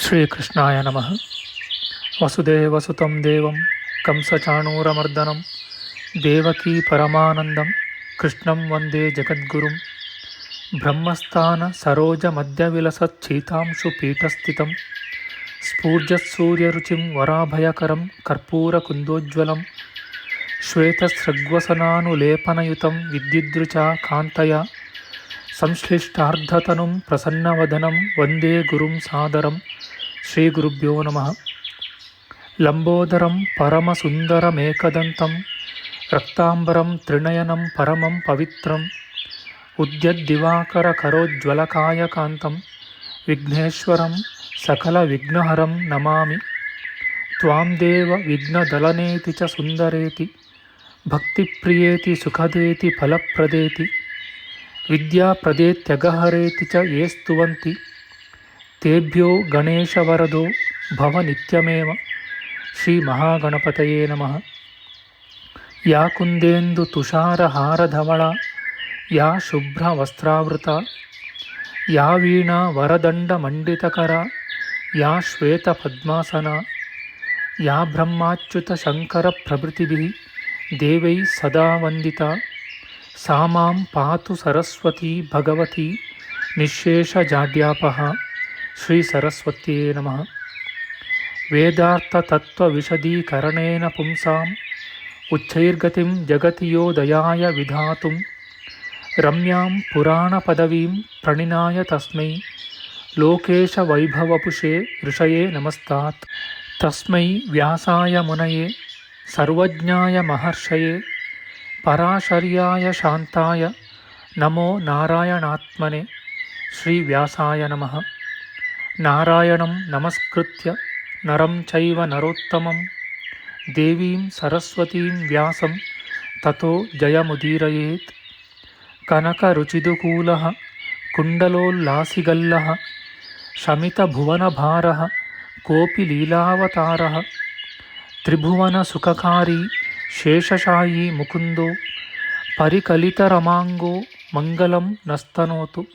శ్రీకృష్ణాయ నమ. వసుదేవసుతం దేవం కంసచాణూరమర్దనం దేవకీ పరమానందం కృష్ణం వందే జగద్గురుం. బ్రహ్మస్థాన సరోజ మధ్యవిలసీతాంశుపీఠస్థితం స్ఫూర్జసూర్యరుచిం వరాభయకరం కర్పూరకుందోజ్వలం శ్వేతసృగ్వసనానులేపనయుతం విద్యుద్దృచా కాంతయ. సంశ్లిష్టార్థతను ప్రసన్నవదనం వందే గురుం సాదరం. శ్రీ గురుభ్యో నమ. లంబోదరం పరమసుందరమేకదంతం. రక్తాంబరం త్రినయనం పరమం పవిత్రం. ఉద్యద్దివాకరకరోజ్వలకాయకాంతం. విఘ్నేశ్వరం సకల విఘ్నహరం నమామి. త్వాం దేవ విఘ్నదలనేతి చ సుందరేతి. భక్తిప్రియేతి సుఖదేతి ఫలప్రదేతి. ಫಲಪ್ರದೇತಿ ವಿದ್ಯಾಪ್ರದೇತ್ಯಗಹರೇತಿ ಚ ಯೇ ಸ್ತುವಂತಿ. ತೇಭ್ಯೋ ಗಣೇಶವರದೋ ಭವ ನಿತ್ಯಮೇವ. ಶ್ರೀ ಮಹಾಗಣಪತಯೇ ನಮಃ. ಯಾ ಕುಂದೇಂದು ತುಷಾರಹಾರಧವಳ ಯಾ ಶುಭ್ರವಸ್ತ್ರಾವೃತ ಯಾ ವೀಣಾ ವರದಂಡಮಂಡಿತಕರ ಯಾ ಶ್ವೇತಪದ್ಮಾಸನ ಯಾ ಬ್ರಹ್ಮಾಚ್ಯುತ ಶಂಕರ ಪ್ರಭೃತಿಭಿ, ದೇವೈ ಸದಾ ವಂದಿತಾ. सा मां पातु सरस्वती भगवती निःशेषजाड्यापः श्रीसरस्वत्यै नमः। वेदार्थतत्त्वविशदीकरणेन पुंसाम् उच्चैर्गतिं जगति यो दयाय विधातुं रम्यां पुराणपदवीं प्रणिनाय तस्मै लोकेशवैभवपुषे ऋषये नमस्तात्। तस्मै व्यासाय मुनये सर्वज्ञाय महर्षये पराशर्याय शान्ताय नमो नारायणात्मने श्रीव्यासाय नमः। नारायणं नमस्कृत्य नरं चैव नरोत्तमं। देवीं सरस्वतीं व्यासं ततो जयमुदीरयेत्। कनकरुचिदुकूलः कुण्डलोल्लासिगल्लः शमितभुवनभारः कोऽपि लीलावतारः त्रिभुवनसुखकारी శేషశాయి ముకుందో పరికలితరమాంగో మంగళం నస్తనోతు.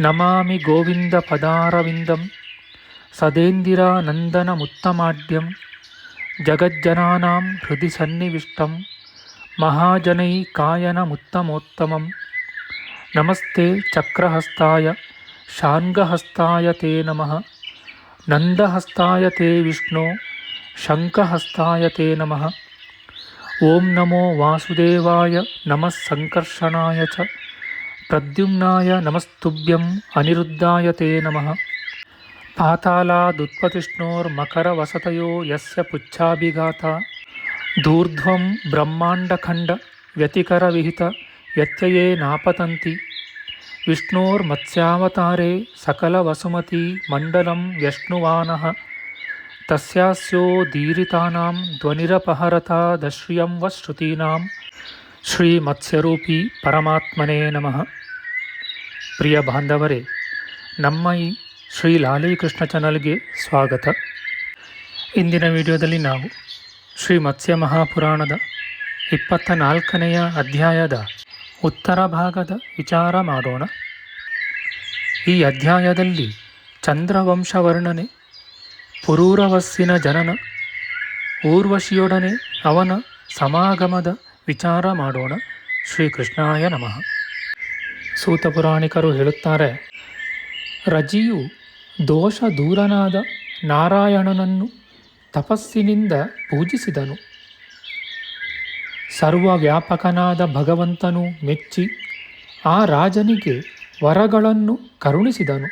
నమామి గోవింద పదారవిందం సదేందిరానందనముత్తమాడ్యం జగజ్జనానాం హృది సన్నివిష్టం మహాజనై కాయనముత్తమోత్తమం నమస్తే చక్రహస్తాయ షాన్గహస్తాయ తే నమ. నందహస్తాయ తే విష్ణో శంఖహస్తాయ తే నమ. ఓం నమో వాసుదేవాయ సంకర్షణాయ చ ప్రద్యుమ్నాయ నమస్తుభ్యం అనిరుద్ధాయ తే నమ. పాతాళాదుత్పతిష్ణోర్మకరవసతయో యస్య పుచ్ఛాభిఘాత. దూర్ధ్వం బ్రహ్మాండఖండ వ్యతికరవిహిత వ్యత్యయే నాపతంతి. విష్ణోర్మత్స్యావతారే సకలవసుమతి మండలం వ్యష్ణువాన. ತಸ್ಯಾಸ್ಯೋದೀರಿತಾನಾಂ ಧ್ವನಿರಪಹರತಾದಶ್ರಿಯಂ ಶ್ರೀ ಮತ್ಸ್ಯರೂಪಿ ಪರಮಾತ್ಮನೇ ನಮಃ ಪ್ರಿಯ ಬಾಂಧವರೇ ನಮ್ಮ ಈ ಶ್ರೀ ಲಾಲೀಕೃಷ್ಣ ಚಾನಲ್ಗೆ ಸ್ವಾಗತ ಇಂದಿನ ವಿಡಿಯೋದಲ್ಲಿ ನಾವು ಶ್ರೀ ಮತ್ಸ್ಯ ಮಹಾಪುರಾಣದ ಇಪ್ಪತ್ತ ನಾಲ್ಕನೆಯ ಅಧ್ಯಾಯದ ಉತ್ತರ ಭಾಗದ ವಿಚಾರ ಮಾಡೋಣ. ಈ ಅಧ್ಯಾಯದಲ್ಲಿ ಚಂದ್ರವಂಶ ವರ್ಣನೆ ಪುರೂರವಸ್ಸಿನ ಜನನ, ಊರ್ವಶಿಯೊಡನೆ ಅವನ ಸಮಾಗಮದ ವಿಚಾರ ಮಾಡೋಣ. ಶ್ರೀಕೃಷ್ಣಾಯ ನಮಃ. ಸೂತ ಪುರಾಣಿಕರು ಹೇಳುತ್ತಾರೆ, ರಜಿಯು ದೋಷ ದೂರನಾದ ನಾರಾಯಣನನ್ನು ತಪಸ್ಸಿನಿಂದ ಪೂಜಿಸಿದನು. ಸರ್ವವ್ಯಾಪಕನಾದ ಭಗವಂತನು ಮೆಚ್ಚಿ ಆ ರಾಜನಿಗೆ ವರಗಳನ್ನು ಕರುಣಿಸಿದನು.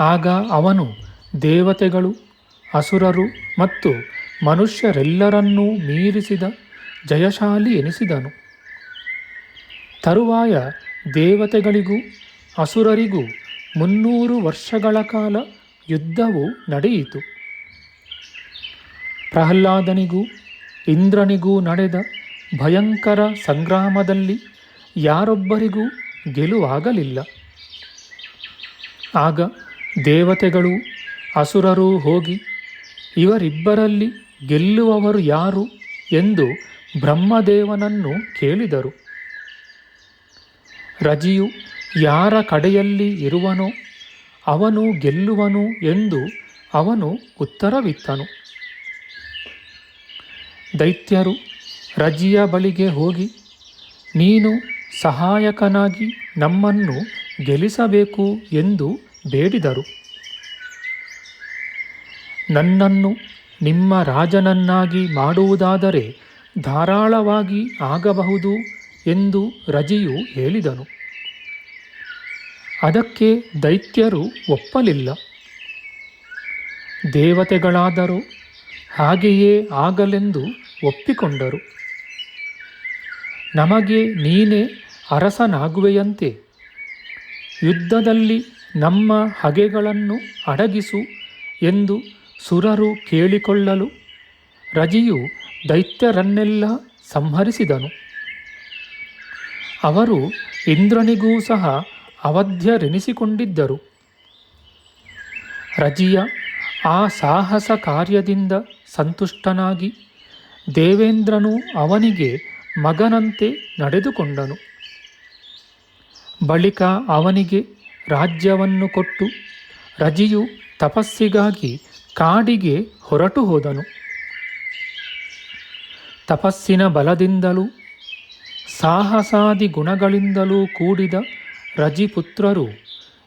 ಆಗ ಅವನು ದೇವತೆಗಳು, ಅಸುರರು ಮತ್ತು ಮನುಷ್ಯರೆಲ್ಲರನ್ನೂ ಮೀರಿಸಿದ ಜಯಶಾಲಿ ಎನಿಸಿದನು. ತರುವಾಯ ದೇವತೆಗಳಿಗೂ, ಅಸುರರಿಗೂ ಮುನ್ನೂರು ವರ್ಷಗಳ ಕಾಲ ಯುದ್ಧವು ನಡೆಯಿತು. ಪ್ರಹ್ಲಾದನಿಗೂ, ಇಂದ್ರನಿಗೂ ನಡೆದ ಭಯಂಕರ ಸಂಗ್ರಾಮದಲ್ಲಿ ಯಾರೊಬ್ಬರಿಗೂ ಗೆಲುವಾಗಲಿಲ್ಲ. ಆಗ ದೇವತೆಗಳು ಅಸುರರೂ ಹೋಗಿ ಇವರಿಬ್ಬರಲ್ಲಿ ಗೆಲ್ಲುವವರು ಯಾರು ಎಂದು ಬ್ರಹ್ಮದೇವನನ್ನು ಕೇಳಿದರು. ರಜಿಯು ಯಾರ ಕಡೆಯಲ್ಲಿ ಇರುವನೋ ಅವನು ಗೆಲ್ಲುವನು ಎಂದು ಅವನು ಉತ್ತರವಿತ್ತನು. ದೈತ್ಯರು ರಜಿಯ ಬಳಿಗೆ ಹೋಗಿ, ನೀನು ಸಹಾಯಕನಾಗಿ ನಮ್ಮನ್ನು ಗೆಲ್ಲಿಸಬೇಕು ಎಂದು ಬೇಡಿದರು. ನನ್ನನ್ನು ನಿಮ್ಮ ರಾಜನನ್ನಾಗಿ ಮಾಡುವುದಾದರೆ ಧಾರಾಳವಾಗಿ ಆಗಬಹುದು ಎಂದು ರಜಿಯು ಹೇಳಿದನು. ಅದಕ್ಕೆ ದೈತ್ಯರು ಒಪ್ಪಲಿಲ್ಲ. ದೇವತೆಗಳಾದರೂ ಹಾಗೆಯೇ ಆಗಲೆಂದು ಒಪ್ಪಿಕೊಂಡರು. ನಮಗೆ ನೀನೇ ಅರಸನಾಗುವೆಯಂತೆ. ಯುದ್ಧದಲ್ಲಿ ನಮ್ಮ ಹಗೆಗಳನ್ನು ಅಡಗಿಸು ಎಂದು ಸುರರು ಕೇಳಿಕೊಳ್ಳಲು ರಜಿಯು ದೈತ್ಯರನ್ನೆಲ್ಲ ಸಂಹರಿಸಿದನು. ಅವರು ಇಂದ್ರನಿಗೂ ಸಹ ಅವಧ್ಯರೆನಿಸಿಕೊಂಡಿದ್ದರು. ರಜಿಯ ಆ ಸಾಹಸ ಕಾರ್ಯದಿಂದ ಸಂತುಷ್ಟನಾಗಿ ದೇವೇಂದ್ರನು ಅವನಿಗೆ ಮಗನಂತೆ ನಡೆದುಕೊಂಡನು. ಬಳಿಕ ಅವನಿಗೆ ರಾಜ್ಯವನ್ನು ಕೊಟ್ಟು ರಜಿಯು ತಪಸ್ಸಿಗಾಗಿ ಕಾಡಿಗೆ ಹೊರಟು ಹೋದನು. ತಪಸ್ಸಿನ ಬಲದಿಂದಲೂ ಸಾಹಸಾದಿ ಗುಣಗಳಿಂದಲೂ ಕೂಡಿದ ರಜಿಪುತ್ರರು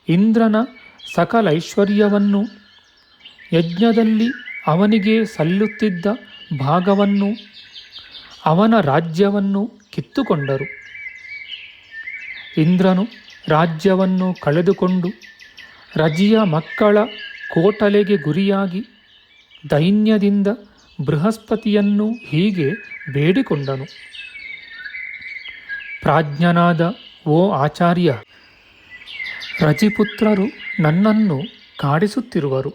ಇಂದ್ರನ ಸಕಲೈಶ್ವರ್ಯವನ್ನು ಯಜ್ಞದಲ್ಲಿ ಅವನಿಗೆ ಸಲ್ಲುತ್ತಿದ್ದ ಭಾಗವನ್ನು ಅವನ ರಾಜ್ಯವನ್ನು ಕಿತ್ತುಕೊಂಡರು. ಇಂದ್ರನು ರಾಜ್ಯವನ್ನು ಕಳೆದುಕೊಂಡು ರಜಿಯ ಮಕ್ಕಳ ಕೋಟಲೆಗೆ ಗುರಿಯಾಗಿ ದೈನ್ಯದಿಂದ ಬೃಹಸ್ಪತಿಯನ್ನು ಹೀಗೆ ಬೇಡಿಕೊಂಡನು. ಪ್ರಾಜ್ಞನಾದ ಓ ಆಚಾರ್ಯ, ರಜಿಪುತ್ರರು ನನ್ನನ್ನು ಕಾಡಿಸುತ್ತಿರುವರು.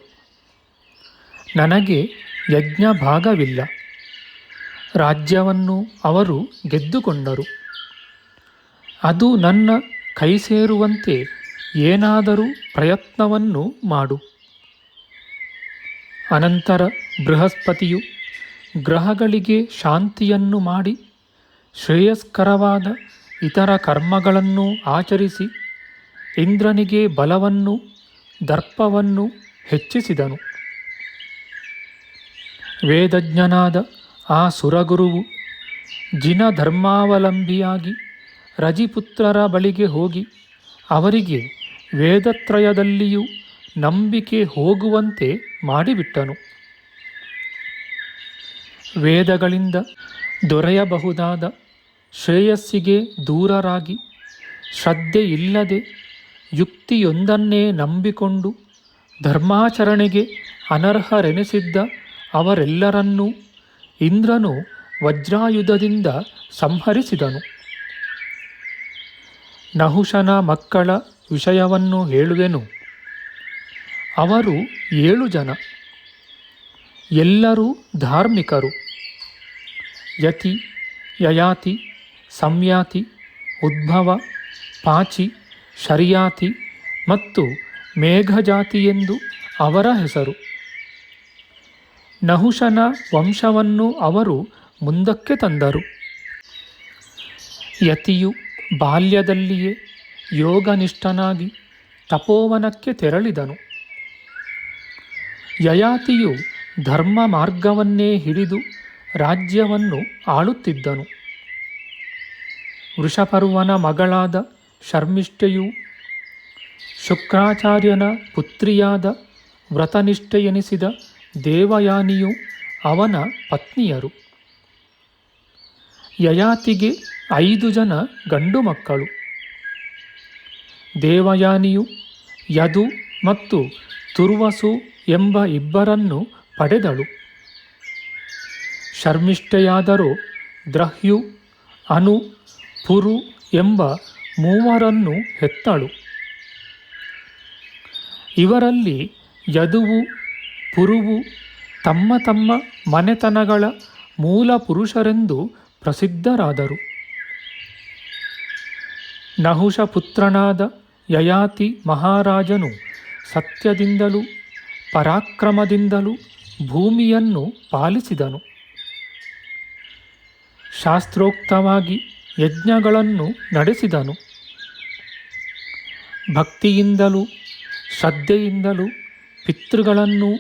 ನನಗೆ ಯಜ್ಞ ಭಾಗವಿಲ್ಲ ರಾಜ್ಯವನ್ನು ಅವರು ಗೆದ್ದುಕೊಂಡರು. ಅದು ನನ್ನ ಕೈ ಸೇರುವಂತೆ ಏನಾದರೂ ಪ್ರಯತ್ನವನ್ನು ಮಾಡು. ಅನಂತರ ಬೃಹಸ್ಪತಿಯು ಗ್ರಹಗಳಿಗೆ ಶಾಂತಿಯನ್ನು ಮಾಡಿ ಶ್ರೇಯಸ್ಕರವಾದ ಇತರ ಕರ್ಮಗಳನ್ನು ಆಚರಿಸಿ ಇಂದ್ರನಿಗೆ ಬಲವನ್ನು, ದರ್ಪವನ್ನು ಹೆಚ್ಚಿಸಿದನು. ವೇದಜ್ಞನಾದ ಆ ಸುರಗುರುವು ಜಿನ ಧರ್ಮಾವಲಂಬಿಯಾಗಿ ರಜಿಪುತ್ರರ ಬಳಿಗೆ ಹೋಗಿ ಅವರಿಗೆ ವೇದತ್ರಯದಲ್ಲಿಯೂ ನಂಬಿಕೆ ಹೋಗುವಂತೆ ಮಾಡಿಬಿಟ್ಟನು. ವೇದಗಳಿಂದ ದೊರೆಯಬಹುದಾದ ಶ್ರೇಯಸ್ಸಿಗೆ ದೂರರಾಗಿ ಶ್ರದ್ಧೆಯಿಲ್ಲದೆ ಯುಕ್ತಿಯೊಂದನ್ನೇ ನಂಬಿಕೊಂಡು ಧರ್ಮಾಚರಣೆಗೆ ಅನರ್ಹರೆನಿಸಿದ್ದ ಅವರೆಲ್ಲರನ್ನೂ ಇಂದ್ರನು ವಜ್ರಾಯುಧದಿಂದ ಸಂಹರಿಸಿದನು. ನಹುಶನ ಮಕ್ಕಳ ವಿಷಯವನ್ನು ಹೇಳುವೆನು. ಅವರು ಏಳು ಜನ. ಎಲ್ಲರೂ ಧಾರ್ಮಿಕರು. ಯತಿ, ಯಯಾತಿ, ಸಂಯಾತಿ, ಉದ್ಭವ, ಪಾಚಿ, ಶರಿಯಾತಿ ಮತ್ತು ಮೇಘಜಾತಿ ಎಂದು ಅವರ ಹೆಸರು. ನಹುಶನ ವಂಶವನ್ನು ಅವರು ಮುಂದಕ್ಕೆ ತಂದರು. ಯತಿಯು ಬಾಲ್ಯದಲ್ಲಿಯೇ ಯೋಗನಿಷ್ಠನಾಗಿ ತಪೋವನಕ್ಕೆ ತೆರಳಿದನು. ಯಯಾತಿಯು ಧರ್ಮ ಮಾರ್ಗವನ್ನೇ ಹಿಡಿದು ರಾಜ್ಯವನ್ನು ಆಳುತ್ತಿದ್ದನು. ವೃಷಪರ್ವನ ಮಗಳಾದ ಶರ್ಮಿಷ್ಠೆಯು ಶುಕ್ರಾಚಾರ್ಯನ ಪುತ್ರಿಯಾದ ವ್ರತನಿಷ್ಠೆಯೆನಿಸಿದ ದೇವಯಾನಿಯು ಅವನ ಪತ್ನಿಯರು. ಯಯಾತಿಗೆ ಐದು ಜನ ಗಂಡು ಮಕ್ಕಳು. ದೇವಯಾನಿಯು ಯದು ಮತ್ತು ತುರ್ವಸು ಎಂಬ ಇಬ್ಬರನ್ನು ಪಡೆದಳು. ಶರ್ಮಿಷ್ಠೆಯಾದರೂ ದ್ರಹ್ಯು, ಅನು, ಪುರು ಎಂಬ ಮೂವರನ್ನು ಹೆತ್ತಳು. ಇವರಲ್ಲಿ ಯದುವು, ಪುರುವು ತಮ್ಮ ತಮ್ಮ ಮನೆತನಗಳ ಮೂಲ ಪುರುಷರೆಂದು ಪ್ರಸಿದ್ಧರಾದರು. ನಹುಷ ಪುತ್ರನಾದ ಯಯಾತಿ ಮಹಾರಾಜನು ಸತ್ಯದಿಂದಲೂ ಪರಾಕ್ರಮದಿಂದಲೂ ಭೂಮಿಯನ್ನು ಪಾಲಿಸಿದನು. ಶಾಸ್ತ್ರೋಕ್ತವಾಗಿ ಯಜ್ಞಗಳನ್ನು ನಡೆಸಿದನು. ಭಕ್ತಿಯಿಂದಲೂ ಶ್ರದ್ಧೆಯಿಂದಲೂ ಪಿತೃಗಳನ್ನು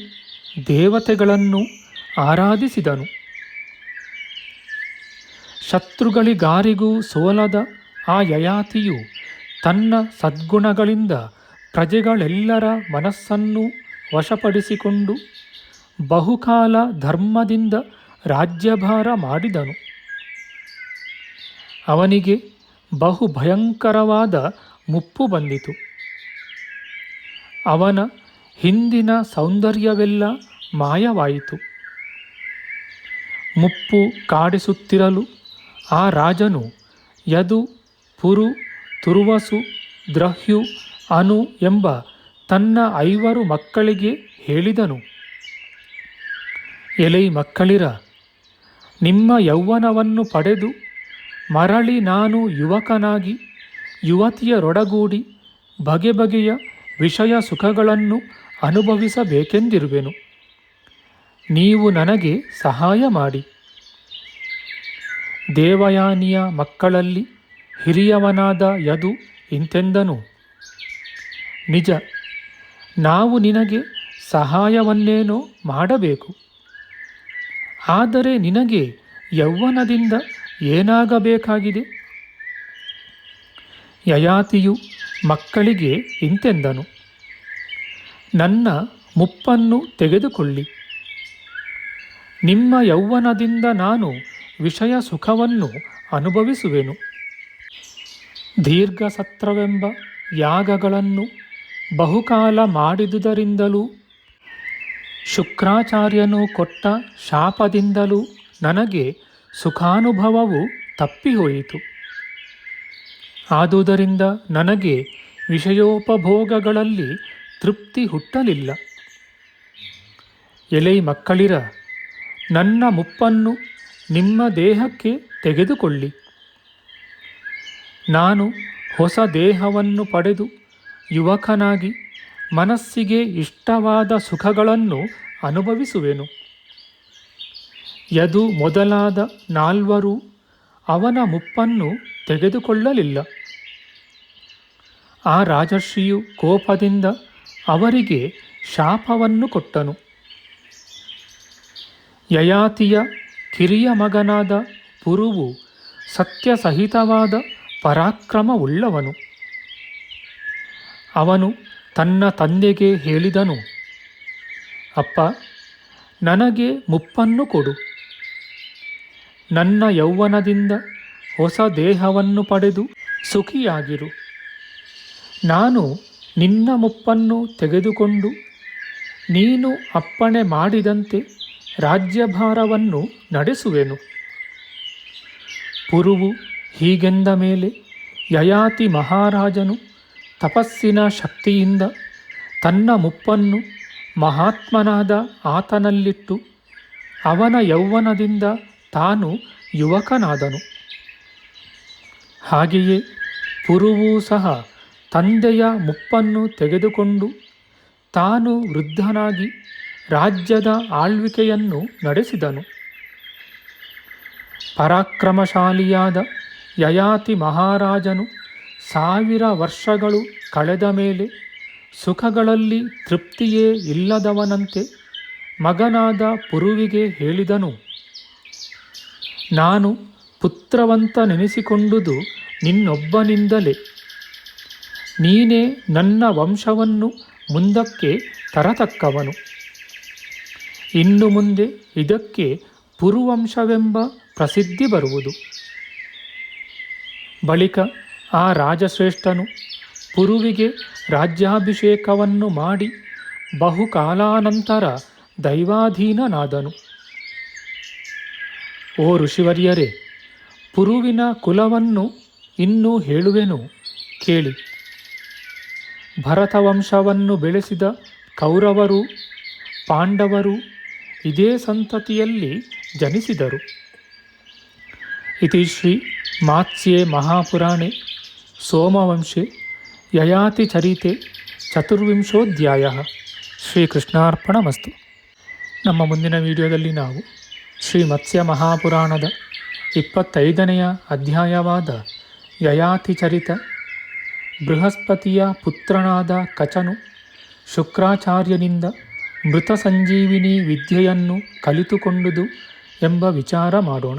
ದೇವತೆಗಳನ್ನು ಆರಾಧಿಸಿದನು. ಶತ್ರುಗಳಿಗಾರಿಗೂ ಸೋಲದ ಆ ಯಯಾತಿಯು ತನ್ನ ಸದ್ಗುಣಗಳಿಂದ ಪ್ರಜೆಗಳೆಲ್ಲರ ಮನಸ್ಸನ್ನು ವಶಪಡಿಸಿಕೊಂಡು ಬಹುಕಾಲ ಧರ್ಮದಿಂದ ರಾಜ್ಯಭಾರ ಮಾಡಿದನು. ಅವನಿಗೆ ಬಹು ಭಯಂಕರವಾದ ಮುಪ್ಪು ಬಂದಿತು. ಅವನ ಹಿಂದಿನ ಸೌಂದರ್ಯವೆಲ್ಲ ಮಾಯವಾಯಿತು. ಮುಪ್ಪು ಕಾಡಿಸುತ್ತಿರಲು ಆ ರಾಜನು ಯದು, ಪುರು, ತುರುವಸು, ದ್ರಹ್ಯು, ಅನು ಎಂಬ ತನ್ನ ಐವರು ಮಕ್ಕಳಿಗೆ ಹೇಳಿದನು. ಎಲೈ ಮಕ್ಕಳಿರ, ನಿಮ್ಮ ಯೌವನವನ್ನು ಪಡೆದು ಮರಳಿ ನಾನು ಯುವಕನಾಗಿ ಯುವತಿಯರೊಡಗೂಡಿ ಬಗೆ ಬಗೆಯ ವಿಷಯ ಸುಖಗಳನ್ನು ಅನುಭವಿಸಬೇಕೆಂದಿರುವೆನು. ನೀವು ನನಗೆ ಸಹಾಯ ಮಾಡಿ. ದೇವಯಾನಿಯ ಮಕ್ಕಳಲ್ಲಿ ಹಿರಿಯವನಾದ ಯದು ಇಂತೆಂದನು. ನಿಜ ನಾವು ನಿನಗೆ ಸಹಾಯವನ್ನೇನೋ ಮಾಡಬೇಕು. ಆದರೆ ನಿನಗೆ ಯೌವನದಿಂದ ಏನಾಗಬೇಕಾಗಿದೆ? ಯಯಾತಿಯು ಮಕ್ಕಳಿಗೆ ಇಂತೆಂದನು. ನನ್ನ ಮುಪ್ಪನ್ನು ತೆಗೆದುಕೊಳ್ಳಿ. ನಿಮ್ಮ ಯೌವನದಿಂದ ನಾನು ವಿಷಯ ಸುಖವನ್ನು ಅನುಭವಿಸುವೆನು. ದೀರ್ಘಸತ್ರವೆಂಬ ಯಾಗಗಳನ್ನು ಬಹುಕಾಲ ಮಾಡಿದುದರಿಂದಲೂ ಶುಕ್ರಾಚಾರ್ಯನು ಕೊಟ್ಟ ಶಾಪದಿಂದಲೂ ನನಗೆ ಸುಖಾನುಭವವು ತಪ್ಪಿಹೋಯಿತು. ಆದುದರಿಂದ ನನಗೆ ವಿಷಯೋಪಭೋಗಗಳಲ್ಲಿ ತೃಪ್ತಿ ಹುಟ್ಟಲಿಲ್ಲ. ಎಲೈ ಮಕ್ಕಳಿರ, ನನ್ನ ಮುಪ್ಪನ್ನು ನಿಮ್ಮ ದೇಹಕ್ಕೆ ತೆಗೆದುಕೊಳ್ಳಿ. ನಾನು ಹೊಸ ದೇಹವನ್ನು ಪಡೆದು ಯುವಕನಾಗಿ ಮನಸ್ಸಿಗೆ ಇಷ್ಟವಾದ ಸುಖಗಳನ್ನು ಅನುಭವಿಸುವೆನು. ಯದು ಮೊದಲಾದ ನಾಲ್ವರು ಅವನ ಮುಪ್ಪನ್ನು ತೆಗೆದುಕೊಳ್ಳಲಿಲ್ಲ. ಆ ರಾಜರ್ಷಿಯು ಕೋಪದಿಂದ ಅವರಿಗೆ ಶಾಪವನ್ನು ಕೊಟ್ಟನು. ಯಯಾತಿಯ ಕಿರಿಯ ಮಗನಾದ ಪುರುವು ಸತ್ಯಸಹಿತವಾದ ಪರಾಕ್ರಮವುಳ್ಳವನು. ಅವನು ತನ್ನ ತಂದೆಗೆ ಹೇಳಿದನು, ಅಪ್ಪ, ನನಗೆ ಮುಪ್ಪನ್ನು ಕೊಡು. ನನ್ನ ಯೌವನದಿಂದ ಹೊಸ ದೇಹವನ್ನು ಪಡೆದು ಸುಖಿಯಾಗಿರು. ನಾನು ನಿನ್ನ ಮುಪ್ಪನ್ನು ತೆಗೆದುಕೊಂಡು ನೀನು ಅಪ್ಪಣೆ ಮಾಡಿದಂತೆ ರಾಜ್ಯಭಾರವನ್ನು ನಡೆಸುವೆನು. ಪುರುವು ಹೀಗೆಂದ ಮೇಲೆ ಯಯಾತಿ ಮಹಾರಾಜನು ತಪಸ್ಸಿನ ಶಕ್ತಿಯಿಂದ ತನ್ನ ಮುಪ್ಪನ್ನು ಮಹಾತ್ಮನಾದ ಆತನಲ್ಲಿಟ್ಟು ಅವನ ಯೌವನದಿಂದ ತಾನು ಯುವಕನಾದನು. ಹಾಗೆಯೇ ಪುರುವೂ ಸಹ ತಂದೆಯ ಮುಪ್ಪನ್ನು ತೆಗೆದುಕೊಂಡು ತಾನು ವೃದ್ಧನಾಗಿ ರಾಜ್ಯದ ಆಳ್ವಿಕೆಯನ್ನು ನಡೆಸಿದನು. ಪರಾಕ್ರಮಶಾಲಿಯಾದ ಯಯಾತಿ ಮಹಾರಾಜನು ಸಾವಿರ ವರ್ಷಗಳು ಕಳೆದ ಮೇಲೆ ಸುಖಗಳಲ್ಲಿ ತೃಪ್ತಿಯೇ ಇಲ್ಲದವನಂತೆ ಮಗನಾದ ಪುರುವಿಗೆ ಹೇಳಿದನು, ನಾನು ಪುತ್ರವಂತ ನೆನೆಸಿಕೊಂಡುದು ನಿನ್ನೊಬ್ಬನಿಂದಲೇ. ನೀನೇ ನನ್ನ ವಂಶವನ್ನು ಮುಂದಕ್ಕೆ ತರತಕ್ಕವನು. ಇನ್ನು ಮುಂದೆ ಇದಕ್ಕೆ ಪುರುವಂಶವೆಂಬ ಪ್ರಸಿದ್ಧಿ ಬರುವುದು ಬಳಿಕ ಆ ರಾಜಶ್ರೇಷ್ಠನು ಪುರುವಿಗೆ ರಾಜ್ಯಾಭಿಷೇಕವನ್ನು ಮಾಡಿ ಬಹುಕಾಲಾನಂತರ ದೈವಾಧೀನನಾದನು. ಓ ಋಷಿವರ್ಯರೇ, ಪುರುವಿನ ಕುಲವನ್ನು ಇನ್ನೂ ಹೇಳುವೆನು, ಕೇಳಿ. ಭರತವಂಶವನ್ನು ಬೆಳೆಸಿದ ಕೌರವರು, ಪಾಂಡವರು ಇದೇ ಸಂತತಿಯಲ್ಲಿ ಜನಿಸಿದರು. ಇತಿ ಶ್ರೀ ಮಾತ್ಸ್ಯೆ ಮಹಾಪುರಾಣೆ. ಸೋಮವಂಶೆ ಯಯಾತಿಚರಿತೆ ಚತುರ್ವಿಂಶೋಧ್ಯಾಯ. ಶ್ರೀಕೃಷ್ಣಾರ್ಪಣಮಸ್ತು. ನಮ್ಮ ಮುಂದಿನ ವಿಡಿಯೋದಲ್ಲಿ ನಾವು ಶ್ರೀ ಮತ್ಸ್ಯ ಮಹಾಪುರಾಣದ ಇಪ್ಪತ್ತೈದನೆಯ ಅಧ್ಯಾಯವಾದ ಯಯಾತಿ ಚರಿತ, ಬೃಹಸ್ಪತಿಯ ಪುತ್ರನಾದ ಕಚನು, ಶುಕ್ರಾಚಾರ್ಯನಿಂದ ಮೃತ ಸಂಜೀವಿನಿ ವಿದ್ಯೆಯನ್ನು ಕಲಿತುಕೊಂಡುದು ಎಂಬ ವಿಚಾರ ಮಾಡೋಣ.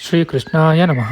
ಶ್ರೀಕೃಷ್ಣಾಯ ನಮಃ